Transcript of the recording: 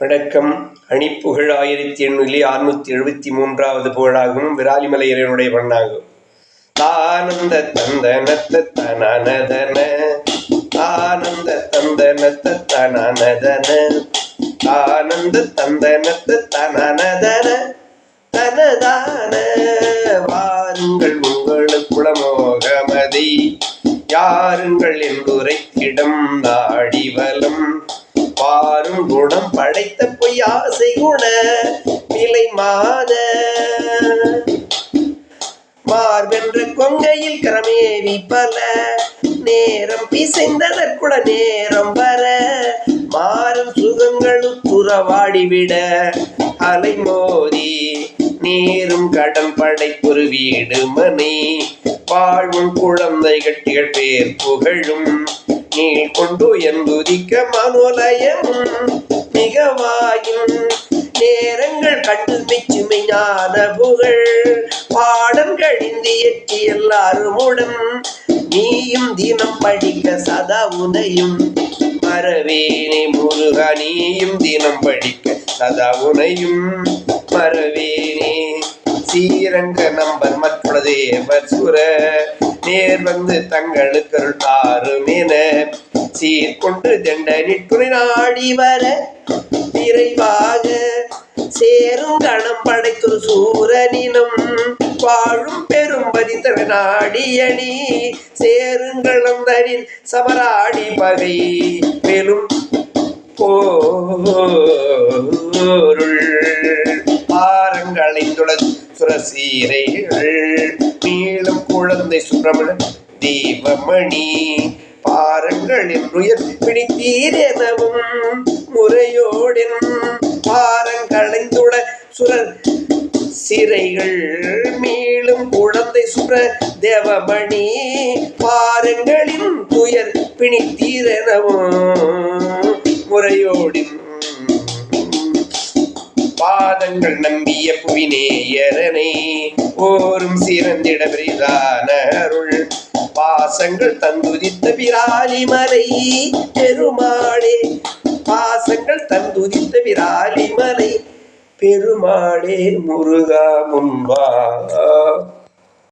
வணக்கம் அணிப்புகழ் ஆயிரத்தி எண்ணூலி அறுநூத்தி எழுபத்தி மூன்றாவது புகழாகவும் விராலிமலை இறைவனுடைய பண்ணாகும் ஆனந்த தந்தனத்த தனதன ஆனந்த தந்தனத்த தனதன ஆனந்த தந்தனத்த தனதன தனதான வாருங்கள் உங்களுக்குள மோகமதி யாருங்கள் என்றுரைத்திடம் நாடிவலம் ஆறும் குணம் படைத்த பொய்யாசை குண நிலை மாத. மார்பென்ற கொங்கையில் கரமேவி பல நேரம் பிசைந்ததற்குட நேரம் வர மாறும் சுகங்களும் துறவாடிவிட அலை மோதி நீரும் கடன் படைப்பொரு வீடு மனை வாழ்வும் குழந்தை கட்டிகள் பேர் புகழும். நீ கொண்டு என்புதிக்க மனோலயம். மிகவாயும் நேரங்கள் கண்டு மெச்சுமை ஞான புகழ். பாடம் கழிந்து எட்டி எல்லாரும் உடன் நீயும் தினம் படிக்க சதா உனையும். மறவேனே முருகா நீயும் தினம் படிக்க சதா உனையும். மறவேனே சீரங்க நம்பர் மற்றுள்ள தேவர் சுர நேர் வந்து தங்களுக்கு தாரும் என சீர்கொண்டு தண்டனிட்டுரை நாடி வர விரைவாக சேரும் கணம் படைத்தொரு சூரனினும் வாழும் பெரும் பதித்தவ நாடியணி. சேருங்களம் தனில் சமராடி பகை பாரங்களைந்துள சுரசீரைகள் நீளம் குழந்தை சுப்பிரமண தீபமணி. பாருங்கள் என்றுயர் பிடித்தீர் முறையோடின் பாரங்களைந்துள சுரர் சிறைகள் மீளும் குழந்தை சுர தேவமணி. பாருங்களின் துயர் பிணித்தீரெனவும் பாதங்கள் நம்பிய புவிநேயரனை ஓரும் சிறந்திட பிரிதான அருள். பாசங்கள் தந்துதித்த பிராலி மலை பெருமாளே. பாசங்கள் தந்துதித்த பிராலி மலை பெருமாளே. முருகா முன்பா